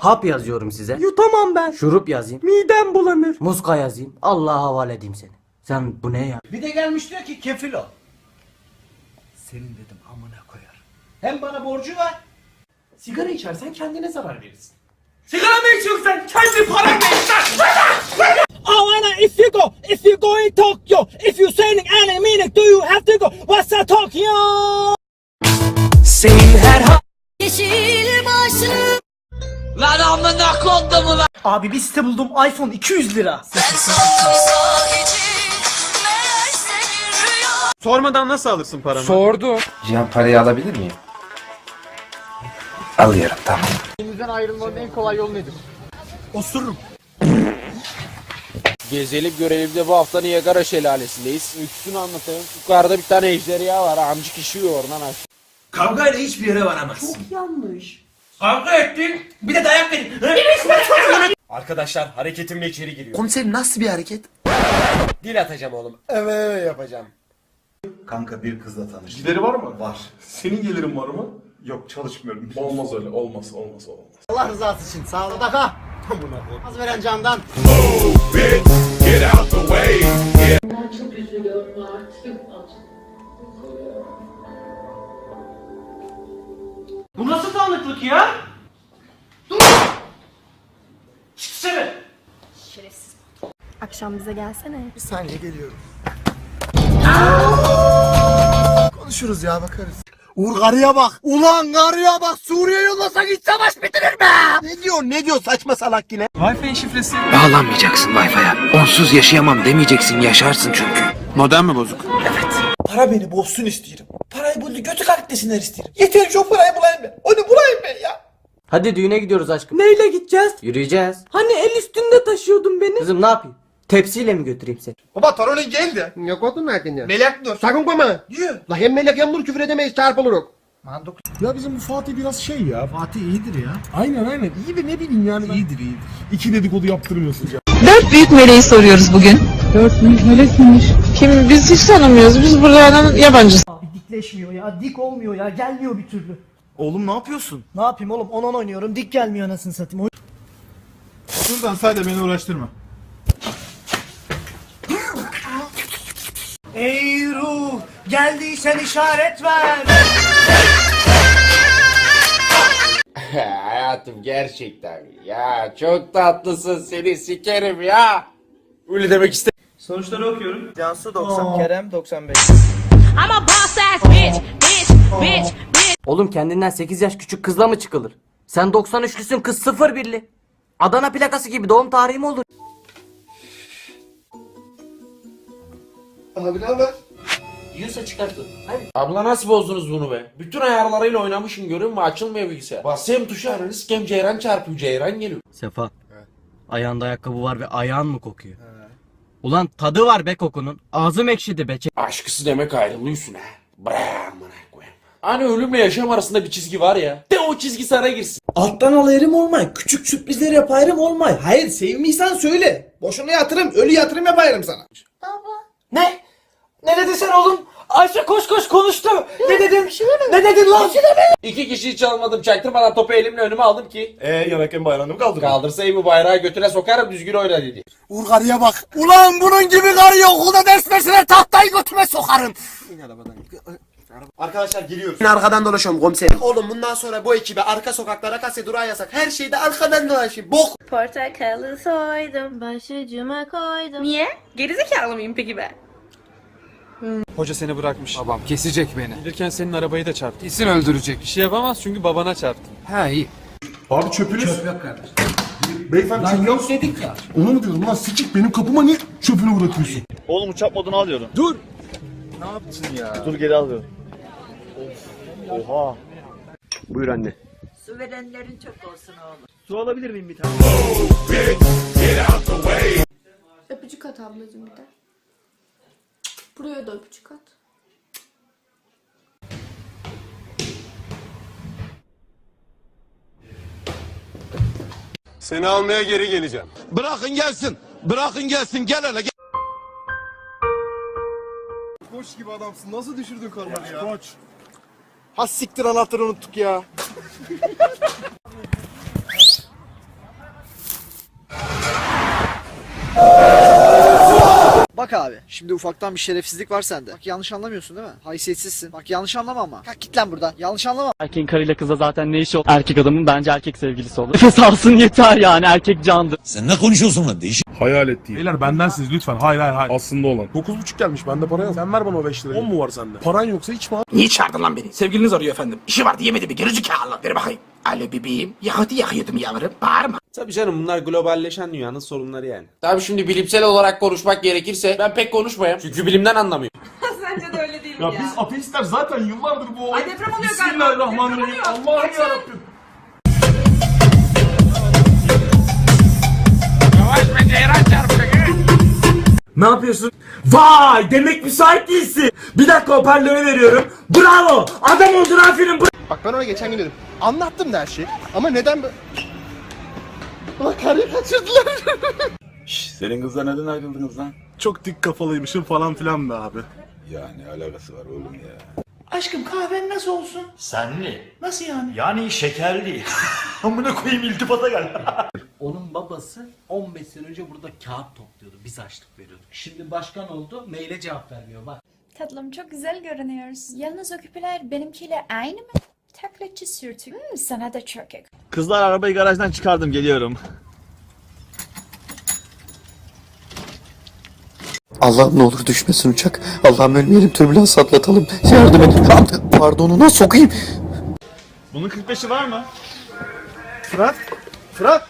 Hap yazıyorum size. Yutamam ben. Şurup yazayım. Midem bulanır. Muska yazayım. Allah'a havale edeyim seni. Sen bu ne ya? Bir de gelmiş diyor ki kefil ol. Senin dedim amına koyar. Hem bana borcu var. Sigara içersen kendine zarar verirsin. Sigara mı içiyorsun sen? Kendi paranla iç lan. Oh, and if you go, if you go in Tokyo, if you saying any meaning, do you have to go? What's that Tokyo? Abi bir site buldum iPhone 200 lira. Sormadan nasıl alırsın paramı? Sordu. Cihan parayı alabilir miyim? Alıyorum tamam. Gezelim görelim de bu hafta Niagara şelalesindeyiz. Öyküsünü anlatayım. Yukarıda bir tane ejderha var. Amcık işiyor oradan aşağı. Kavgayla hiçbir yere varamazsın. Çok yanlış. Kavga ettin. Bir de dayak verin. Arkadaşlar hareketimle içeri giriyor. Komiserim nasıl bir hareket? Dil atacağım oğlum. Evet yapacağım. Kanka bir kızla tanıştım. Gideri var mı? Var. Senin gelirin var mı? Yok çalışmıyorum. Olmaz öyle. Olmaz, olmaz, olmaz. Allah rızası için sağ ol. Daka. Az veren candan. çok üzülüyorum artık. Bu nasıl tanıklık ya? Dur! Çık dışarı. Akşam bize gelsene. Bir saniye geliyorum. Konuşuruz ya bakarız. Uğur karıya bak. Ulan karıya bak. Suriye yollasak iç savaş bitirir be. Ne diyor ne diyor saçma salak yine. Wi-Fi şifresi. Bağlanmayacaksın Wi-Fi'ye. Onsuz yaşayamam demeyeceksin yaşarsın çünkü. Modem mi bozuk? Para beni bozsun istiyorum. Parayı buldu götü kalk desinler istiyorum. Yeter çok parayı bulayım ben. Onu bulayım ben ya. Hadi düğüne gidiyoruz aşkım. Neyle gideceğiz? Yürüyeceğiz. Hani el üstünde taşıyordun beni. Kızım ne yapayım? Tepsiyle mi götüreyim seni? Baba torunun geldi. Yok oldun nereden ya? Melek dur. Sakın koyma. Diyor. La hem melek hem nur küfür edemeyiz çarpılırız. Ya bizim bu Fatih biraz şey ya. Fatih iyidir ya. Aynen aynen. İyi de ne bileyim yani. İyidir iyidir. İki dedikodu yaptırmıyorsun ya. Dört büyük meleği soruyoruz bugün. Dört büyük melek kimmiş? Kim? Biz hiç tanımıyoruz. Biz buradan yabancıyız. Dikleşmiyor ya, dik olmuyor ya, gelmiyor bir türlü. Oğlum ne yapıyorsun? Ne yapayım oğlum, 10-10 oynuyorum, dik gelmiyor anasını satayım. Oy- Şuradan sadece beni uğraştırma. Ey ruh, geldiysen işaret ver. Hayatım gerçekten ya çok tatlısın seni sikerim ya. Öyle demek iste. Sonuçları okuyorum. Cansu 90, Kerem 95. I'm a boss ass bitch, bitch, bitch, bitch. Oğlum kendinden 8 yaş küçük kızla mı çıkılır? Sen 93'lüsün kız 01'li. Adana plakası gibi doğum tarihi mi olur? Abi ne haber? Yiyorsa çıkartın. Hadi. Abla nasıl bozdunuz bunu be? Bütün ayarlarıyla oynamışım görüyor musun? Açılmıyor bilgisayar. Basayım tuşa risk hem ceyran çarpıyor ceyran geliyor. Sefa. Ayağında ayakkabı var ve ayağın mı kokuyor? Ulan tadı var be kokunun. Ağzım ekşidi be. Aşkısı demek ayrılıyorsun ha. Bra amına koyayım. Hani ölümle yaşam arasında bir çizgi var ya. De o çizgi sana girsin. Alttan al erim olmay. Küçük sürprizler yaparım olmay. Hayır sevmiysen söyle. Boşuna yatırım. Ölü yatırım yaparım sana. Ne? Ne dedin sen oğlum? Ayşe koş koş konuştu. Ne dedim? Ne dedin lan? İki kişiyi çalmadım çaktırmadan topu elimle önüme aldım ki. Eee yemekken bayrağını mı kaldırdın? Kaldırsayım bu bayrağı götüne sokarım düzgün oyna dedi. Uğur karıya bak. Ulan bunun gibi karı yok. Okulda ders versene tahtayı götüme sokarım. Arkadaşlar geliyoruz. Arkadan dolaşıyorum komiserim. Oğlum bundan sonra bu ekibe arka sokaklara kase durağı yasak. Her şeyde arkadan dolaşayım. Bok. Portakalı soydum, başucuma koydum. Niye? Gerizekalı mıyım peki ben? Hoca seni bırakmış. Babam kesecek beni. Gelirken senin arabayı da çarptı. Kesin öldürecek. Bir şey yapamaz çünkü babana çarptın. Ha iyi. Abi çöpünüz. Çöp yok kardeşim. Beyefendi lan yok dedik ya. Onu mu diyorum lan sikik benim kapıma niye çöpünü bırakıyorsun? Oğlum uçak modunu alıyorum. Dur. Ne yaptın ya? Dur geri alıyorum. Of. Oha. Buyur anne. Su verenlerin çok olsun oğlum. Su alabilir miyim bir tane? Öpücük at ablacığım bir de. Buraya da öpücük at. Seni almaya geri geleceğim. Bırakın gelsin. Bırakın gelsin. Gel hele gel. Koç gibi adamsın. Nasıl düşürdün karmanı ya? Koç. Ha siktir anahtarı unuttuk ya. Bak abi şimdi ufaktan bir şerefsizlik var sende. Bak yanlış anlamıyorsun değil mi? Haysiyetsizsin. Bak yanlış anlama ama. Kalk git lan buradan. Yanlış anlama. Erkeğin karıyla kıza zaten ne işi olur? Erkek adamın bence erkek sevgilisi olur. Nefes alsın yeter yani erkek candır. Sen ne konuşuyorsun lan değişik. Hayal ettiğin. Beyler bendensiniz lütfen. Hayır hayır hayır. Aslında olan. 9.5 gelmiş bende para yok. Sen ver bana o 5 lirayı. 10 mu var sende? Paran yoksa içme abi. Niye çağırdın lan beni? Sevgiliniz arıyor efendim. İşi vardı yemedi mi? Gerizekalı. Ver bakayım. Alo bebeğim. Yakıtı yakıyordum yavrum. Bağırma. Tabii canım bunlar globalleşen dünyanın sorunları yani. Tabii şimdi bilimsel olarak konuşmak gerekirse ben pek konuşmayayım. Çünkü bilimden anlamıyorum. Sence de öyle değil mi Ya ya? biz ateistler zaten yıllardır bu olay. Ay deprem oluyor galiba. Bismillahirrahmanirrahim. Deprem oluyor. Allah'ım Kaçın. yarabbim. Ne yapıyorsun? Vay demek müsait değilsin. Bir dakika hoparlörü veriyorum. Bravo. Adam oldun aferin. Bak ben ona geçen gün dedim. Anlattım da her şeyi. Ama neden böyle... Ulan karıyı kaçırdılar. Senin kızla neden ayrıldınız lan? Çok dik kafalıymışım falan filan be abi. Ya ne alakası var oğlum ya. Aşkım kahven nasıl olsun? Senli. Nasıl yani? Yani şekerli. Amına koyayım iltifata gel. Onun babası 15 sene önce burada kağıt topluyordu. Biz açlık veriyorduk. Şimdi başkan oldu. Maile cevap vermiyor bak. Tatlım çok güzel görünüyorsun. Yalnız o küpeler benimkiyle aynı mı? Taklitçi sürtük. Hmm, sana da yakın. Kızlar arabayı garajdan çıkardım geliyorum. Allah'ım ne olur düşmesin uçak. Allah'ım ölmeyelim türbülans atlatalım. Yardım edin. Pardonuna sokayım. Bunun 45'i var mı? Fırat. Fırat.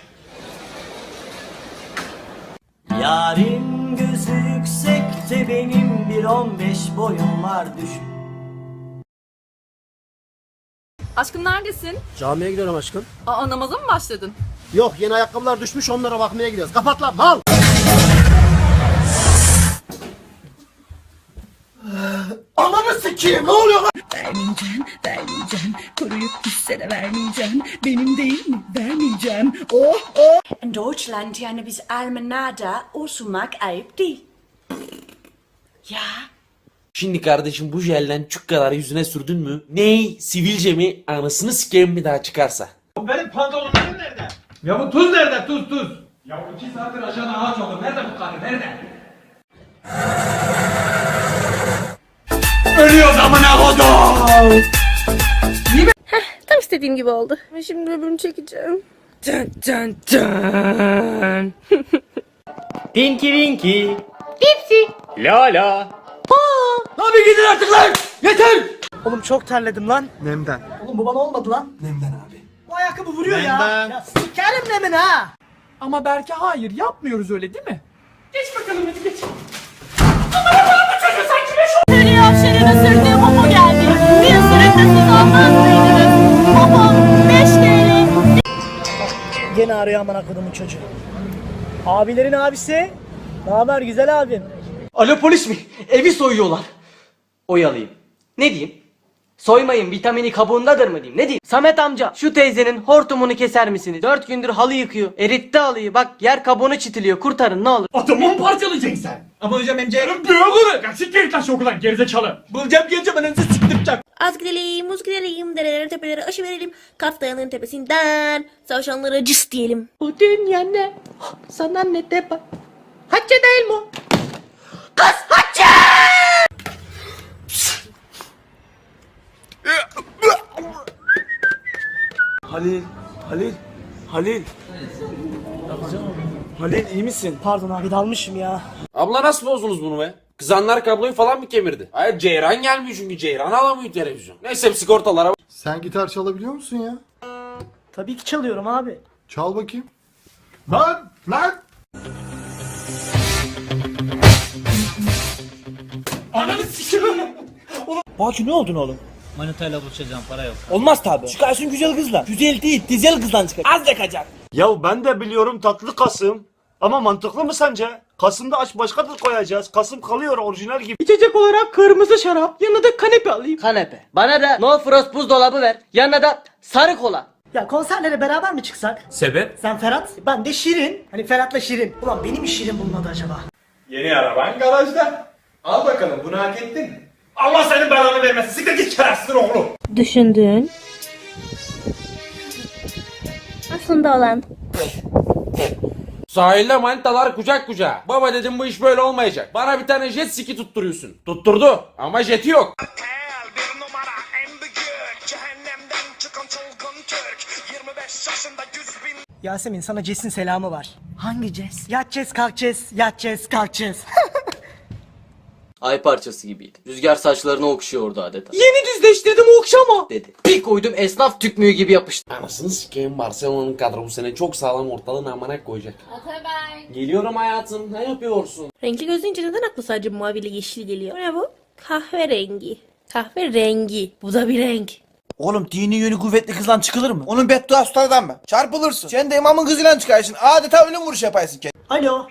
Yarim gözü yüksekte benim bir 15 boyum var düş. Aşkım neredesin? Camiye gidiyorum aşkım. Aa namaza mı başladın? Yok yeni ayakkabılar düşmüş onlara bakmaya gidiyoruz. Kapat lan mal. Ananı sikeyim ne oluyor lan? Vermeyeceğim, vermeyeceğim. Koruyup hisse de vermeyeceğim. Benim değil mi? Vermeyeceğim. Oh oh. In Deutschland yani biz Almanada osurmak ayıp değil. Ya. Şimdi kardeşim bu jelden çük kadar yüzüne sürdün mü? Ney? Sivilce mi? Anasını sikeyim mi daha çıkarsa? Benim pantolonlarım nerede? Ya bu tuz nerede? Tuz tuz. Ya iki saattir aşağıda ağaç oldu. Nerede bu karı? Nerede? Ölüyoruz amına kodum. Tam istediğim gibi oldu. Şimdi öbürünü çekeceğim. Dın dın dın. Pinky Winky. Dipsy. Lala. Abi gidin artık lan. Yeter. Oğlum çok terledim lan. Nemden. Oğlum bu bana olmadı lan. Nemden abi. Bu ayakkabı vuruyor ya. Ya sikerim nemin ha. Ama belki hayır yapmıyoruz öyle değil mi? Geç bakalım hadi geç. Seni avşarın ısırdığı momo geldi. Bir ısırık da siz almaz mıydınız? Momo 5 TL. Gene arıyor amına kodumun çocuğu. Abilerin abisi. Ne haber güzel abim? Alo polis mi? Evi soyuyorlar. Oyalayayım. Ne diyeyim? Soymayın vitamini kabuğundadır mı diyeyim? Ne diyeyim? Samet amca şu teyzenin hortumunu keser misiniz? Dört gündür halı yıkıyor. Eritti halıyı bak yer kabuğunu çitiliyor. Kurtarın ne olur. Adamı mı parçalayacaksın sen? Ama hocam emceğim. Büyük olur. Ya siktir git lan şu okuldan gerizekalı. Bulacağım geleceğim ananızı siktireceğim. Az gidelim, muz gidelim, derelere tepelere aşı verelim. Kaf dayanın tepesinden savaşanlara cıs diyelim. Bu dünya ne? Sana ne de bak. Hacca değil mi? Kız hacca! Halil, Halil, Halil. Halil iyi misin? Pardon abi dalmışım ya. Abla nasıl bozdunuz bunu be? Kızanlar kabloyu falan mı kemirdi? Hayır Ceyran gelmiyor çünkü Ceyran alamıyor televizyon. Neyse sigortalara Sen gitar çalabiliyor musun ya? Tabii ki çalıyorum abi. Çal bakayım. Lan lan. Ananı sikiyorum. Baki ne oldun oğlum? Manitayla buluşacağım para yok. Olmaz tabi. Çıkarsın güzel kızla. Güzel değil dizel kızdan çıkar. Az yakacak. Ya ben de biliyorum tatlı Kasım. Ama mantıklı mı sence? Kasım'da aç başka da koyacağız. Kasım kalıyor orijinal gibi. İçecek olarak kırmızı şarap. Yanına da kanepe alayım. Kanepe. Bana da no frost buzdolabı ver. Yanına da sarı kola. Ya konserlere beraber mi çıksak? Sebep? Sen Ferhat, ben de Şirin. Hani Ferhat'la Şirin. Ulan beni mi Şirin bulmadı acaba? Yeni araban garajda. Al bakalım bunu hak ettin mi? Allah senin belanı vermesin. Siktir git şerefsiz oğlu. Düşündüğün aslında olan Sahilde manitalar kucak kucağa. Baba dedim bu iş böyle olmayacak. Bana bir tane jet ski tutturuyorsun. Tutturdu ama jeti yok. Yasemin sana Ces'in selamı var. Hangi Ces? Yatacağız kalkacağız, yatacağız kalkacağız. Ay parçası gibiydi. Rüzgar saçlarını okşuyordu adeta. Yeni düzleştirdim okşama. Dedi. Bir koydum esnaf tükmüğü gibi yapıştı. Anasını sikeyim Barcelona'nın kadro bu sene çok sağlam ortalığın amına koyacak. Atabey. Geliyorum hayatım ne yapıyorsun? Renkli gözleyince neden aklı sadece mavi ile yeşil geliyor? Ne bu? Kahverengi. Kahverengi. Bu da bir renk. Oğlum dini yönü kuvvetli kızdan çıkılır mı? Onun beddua tutardan mı? Çarpılırsın. Sen de imamın kızıyla çıkarsın. Adeta ölüm vuruşu yaparsın kendine. Alo.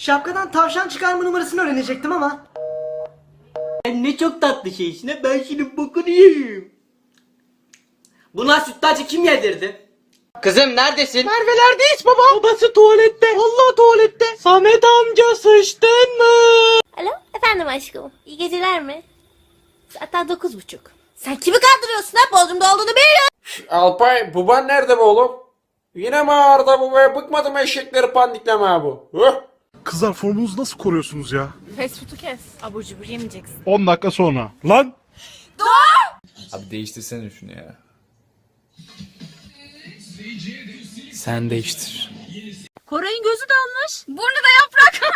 Şapkadan tavşan çıkarma numarasını öğrenecektim ama. Sen ne çok tatlı şeysin ha, ben şimdi bokunu yiyeyim. Buna sütlacı kim yedirdi? Kızım neredesin? Merve'lerde hiç baba. Babası tuvalette. Allah tuvalette. Samet amca sıçtın mı? Alo efendim aşkım. İyi geceler mi? Hatta dokuz buçuk. Sen kimi kandırıyorsun ha? Bodrum'da olduğunu biliyorum. Alpay baban nerede be oğlum? Yine mi ağırda bu be? Bıkmadım eşekleri pandikleme bu. Huh? Kızlar formunuzu nasıl koruyorsunuz ya? Fast food'u kes. Abur cubur yemeyeceksin. 10 dakika sonra. Lan! Abi değiştirsene şunu ya. Sen değiştir. Koray'ın gözü dalmış. Burnu da yaprak.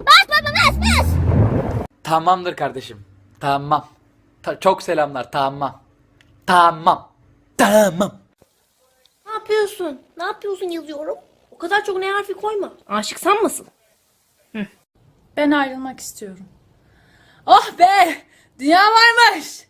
bas baba bas bas. Tamamdır kardeşim. Tamam. Ta- çok selamlar. Tamam. Tamam. Tamam. Ne yapıyorsun? Ne yapıyorsun yazıyorum. Kadar çok ne harfi koyma. Aşık sanmasın. Ben ayrılmak istiyorum. Oh be! Dünya varmış.